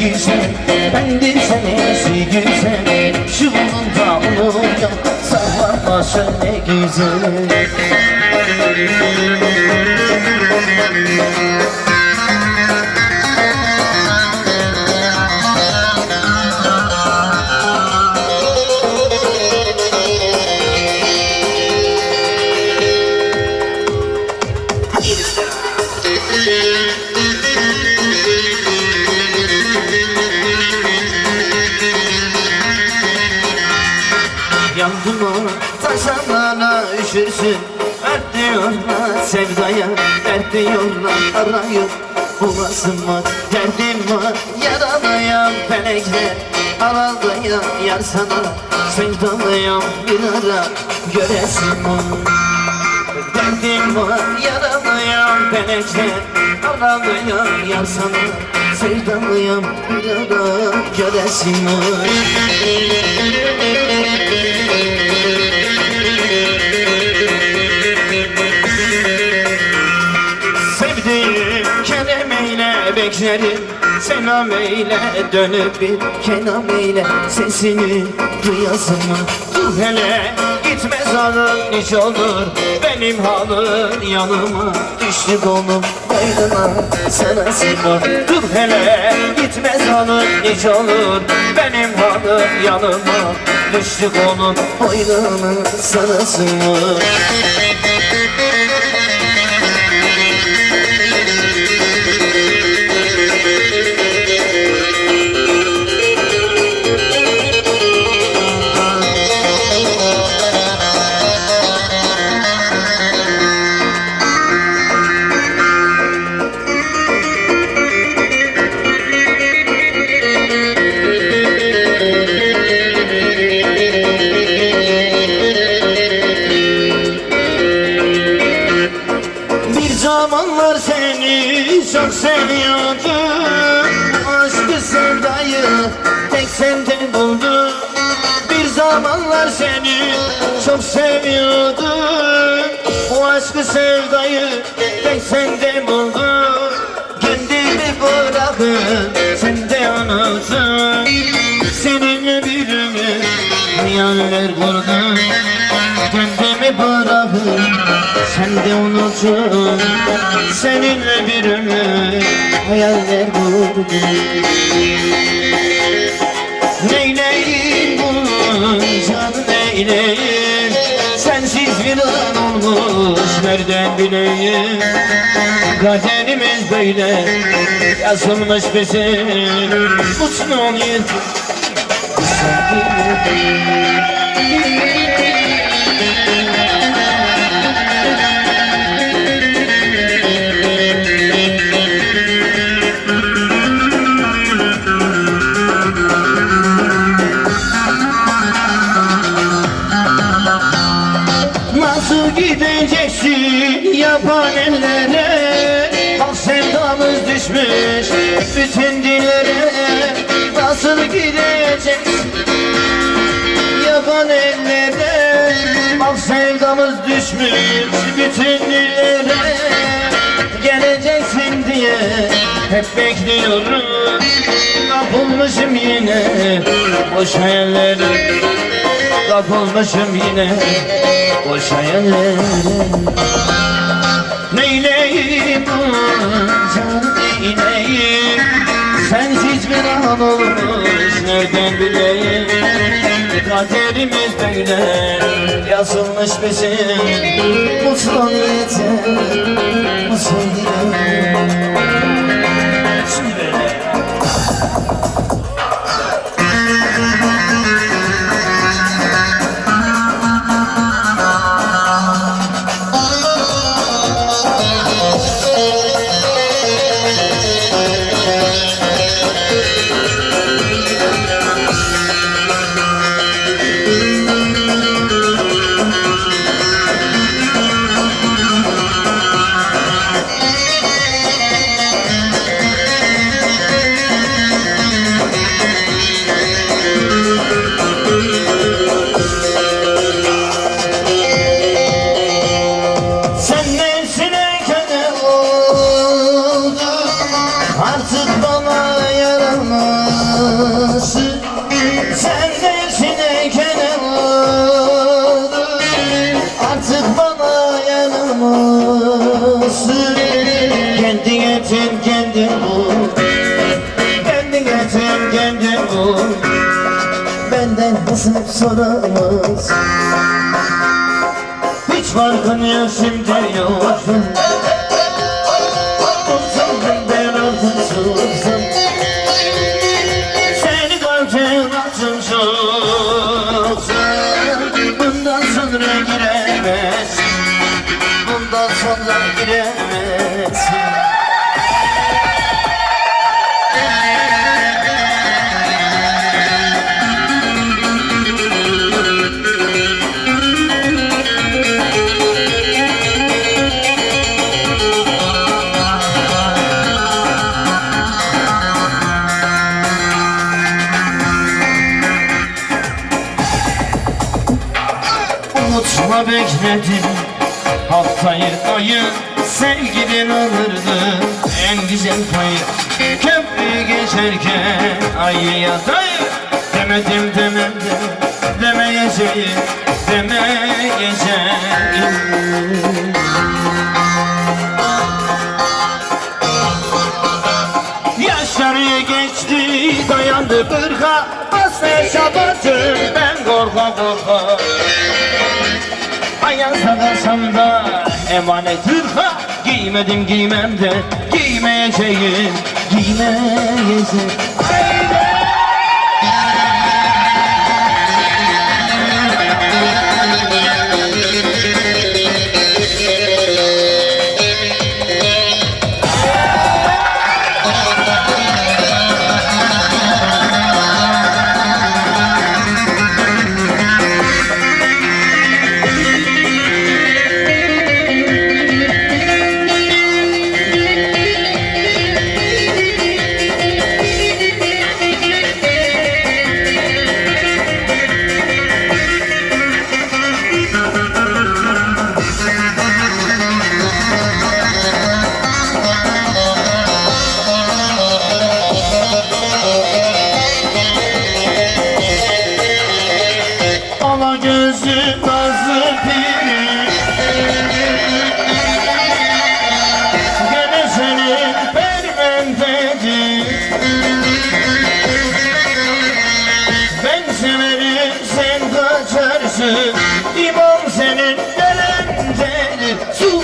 güzel Bendir senesi güzel Şu bulunda olur yok Sarma şöyle güzel Ona taşanlara üşürsün Dert diyorlar sevdaya Dert diyorlar arayıp Bulasın var derdim var Yaralıyam felekler Aradayam yar sana Sevdalıyam bir ara Göresin var Derdim var yaralıyam felekler Aradayam yar sana Sevdalıyam bir ara Göresin beklerim Selam eyle dönüp bir kelam eyle Sesini duyasın? Dur hele gitme zarım hiç olur Benim halım yanıma. Düştü kolum Boynuna sana sığmaz Dur hele gitme zarım hiç olur Benim halım yanıma. Düştü kolum Boynuna sana sığmaz çok seviyordum Aşkı sevdayı tek sende buldum. Bir zamanlar seni çok seviyordum. Bu aşkı sevdayı tek sende buldum. Kendimi bırakıp sen de unuttum Seninle bir hayaller kurdum Kendimi bırakıp sen de unutun. Seninle bir ömür hayaller kurdum Neyleyim bunu canım neyleyim? Sensiz bir an olmuş nereden bileyim? Kaderimiz böyle yazılmış bizim. Mutlu ol yeter Nasıl gideceksin yaban ellere? Bak sevdamız düşmüş bütün dillere. Nasıl gideceksin sevdamız düşmüş bütün dillere Geleceksin diye hep bekliyorum Kapılmışım yine boş hayallere. Kapılmışım yine boş hayallere. Neyleyim bu can neyleyim? Sensiz bir an olmuş nereden bileyim Kaderimiz böyle yazılmış bizim. Mutlu yeter artık bana yaramaz Sen dersin ey kenar Artık bana yaramaz Kendi yetim kendin bul. Kendi yetim kendin bul. Benden hesap soramaz Hiç farkın yok şimdi yok. Açım çoksun Bundan sonra giremezsin Bundan sonra giremezsin Bekledim Haftayı ayı Sevgilin alırdı. En güzel payı Köprüyü geçerken Ayıya dayı Demedim demedim Demeyeceğim Demeyeceğim. Yaşları geçti dayandı kırka Aslı şabatı ben korka korka Ayazda kalsam da emanet. Hırka Giymedim giymem de giymeyeceğim. Giymeyeceğim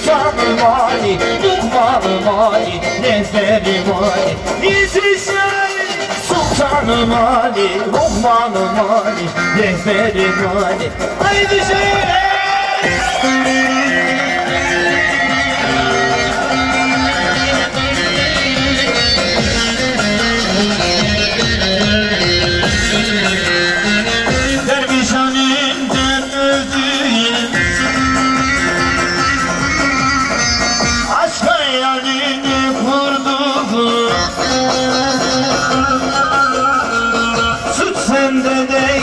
Sultanım Ali, Lukmanım Ali Neferim Ali İzri şair Sultanım Ali, Lokmanım Ali, Rehberim Ali Haydi şöyle under the